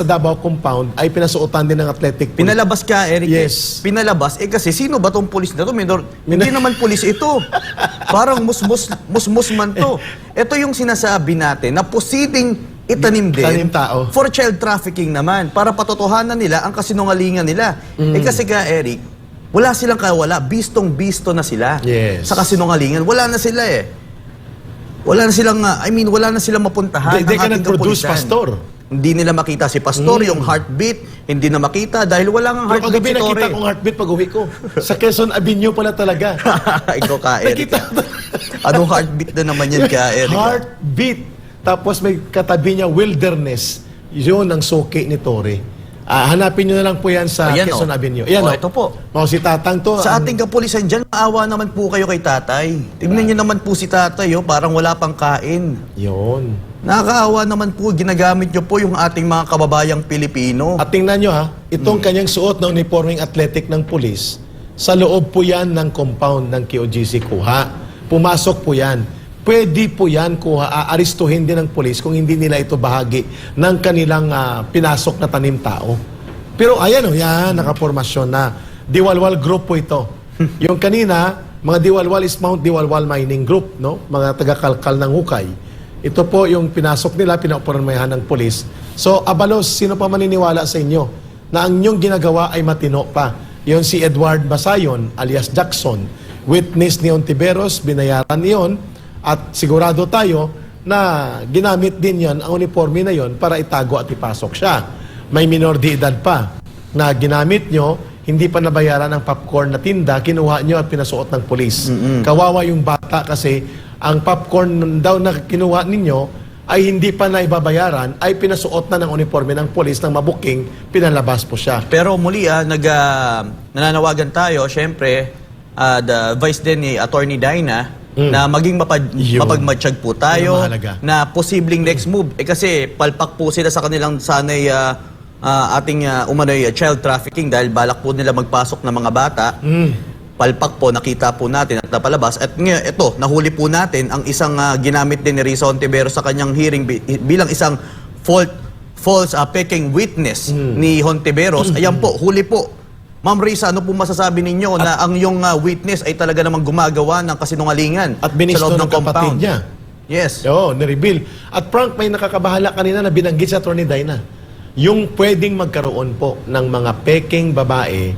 sa Davao compound ay pinasuotan din ng athletic pool. Pinalabas ka, Eric. Yes. Pinalabas. Eh kasi sino ba tong pulis na to? Minor, hindi naman pulis ito. Parang musmus, musmus man to. Ito yung sinasabi natin na positing itanim din. Tanim tao. For child trafficking naman. Para patotohanan nila ang kasinungalingan nila. Mm. Eh kasi ka, Eric, wala silang kawala. Bistong-bisto na sila. Yes. Sa kasinungalingan. Wala na sila eh. Wala na silang, uh, I mean, wala na silang mapuntahan. They, they ang cannot ating produce kapulisan. pastor. Hindi nila makita si Pastor, yung heartbeat, hindi na makita dahil wala nga Pero heartbeat kagabi si Torre. nakita kong heartbeat pag uwi ko. Sa Quezon Avenue pala talaga. Ikaw ka, Eric. Nakita. Anong heartbeat na naman yan ka, Eric? Heartbeat. Tapos may katabi niya wilderness. Yun ang suki ni Torre. Ah, hanapin niyo na lang po yan sa Ayan, Quezon oh. Avenue. Ayan, Oh, oh. ito po. Oh, si Tatang to. Sa ang- ating kapulisan dyan, maawa naman po kayo kay tatay. Tignan niyo naman po si tatay, oh, parang wala pang kain. Yun. Nakakaawa naman po, ginagamit niyo po yung ating mga kababayang Pilipino. At tingnan nyo ha, itong kanyang suot na uniforming athletic ng pulis, sa loob po yan ng compound ng QGC kuha. Pumasok po yan. Pwede po yan kuha, aaristuhin din ng pulis kung hindi nila ito bahagi ng kanilang ah, pinasok na tanim tao. Pero ayan o, yan, nakapormasyon na. Diwalwal group po ito. Yung kanina, mga Diwalwal is Mount Diwalwal Mining Group, no? Mga taga-kalkal ng hukay. Ito po yung pinasok nila, pinaupormahan ng pulis. So, abalos, sino pa maniniwala sa inyo na ang inyong ginagawa ay matino pa? Yon si Edward Basayon, alias Jackson, witness ni Ontiveros, binayaran niyon, at sigurado tayo na ginamit din yon ang uniforme na yon para itago at ipasok siya. May minor de edad pa na ginamit nyo, hindi pa nabayaran ang popcorn na tinda, kinuha nyo at pinasuot ng pulis. Kawawa yung bata kasi ang popcorn daw na kinuha ninyo ay hindi pa na ibabayaran, ay pinasuot na ng uniforme ng pulis ng mabuking, pinalabas po siya. Pero muli, ah, nag, ah, nananawagan tayo, syempre, ah, the vice din ni Attorney Dina, na maging mapad, Yun. mapagmatsyag po tayo, mahalaga. na posibleng next move. Eh kasi palpak po sila sa kanilang sanay ah, ah, ating uh, umano'y ah, child trafficking dahil balak po nila magpasok ng mga bata. Palpak po, nakita po natin at napalabas. At ngayon, ito, nahuli po natin ang isang ah, ginamit din ni Risa Ontiveros sa kanyang hearing bi- bilang isang fault, false ah, peking witness ni Hontiveros. Ayan po, huli po. Ma'am Risa, ano po masasabi ninyo na ang yung ah, witness ay talaga namang gumagawa ng kasinungalingan At sa loob ng kapatid niya. Yes. Oo, nireveal. At Frank, may nakakabahala kanina na binanggit sa Atty. Dina. Yung pwedeng magkaroon po ng mga peking babae,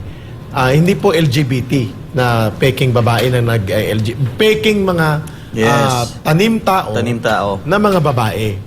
ah, hindi po LGBT na peking babae na nag eh, peking mga Yes. ah, tanim tao Tanim tao. na mga babae.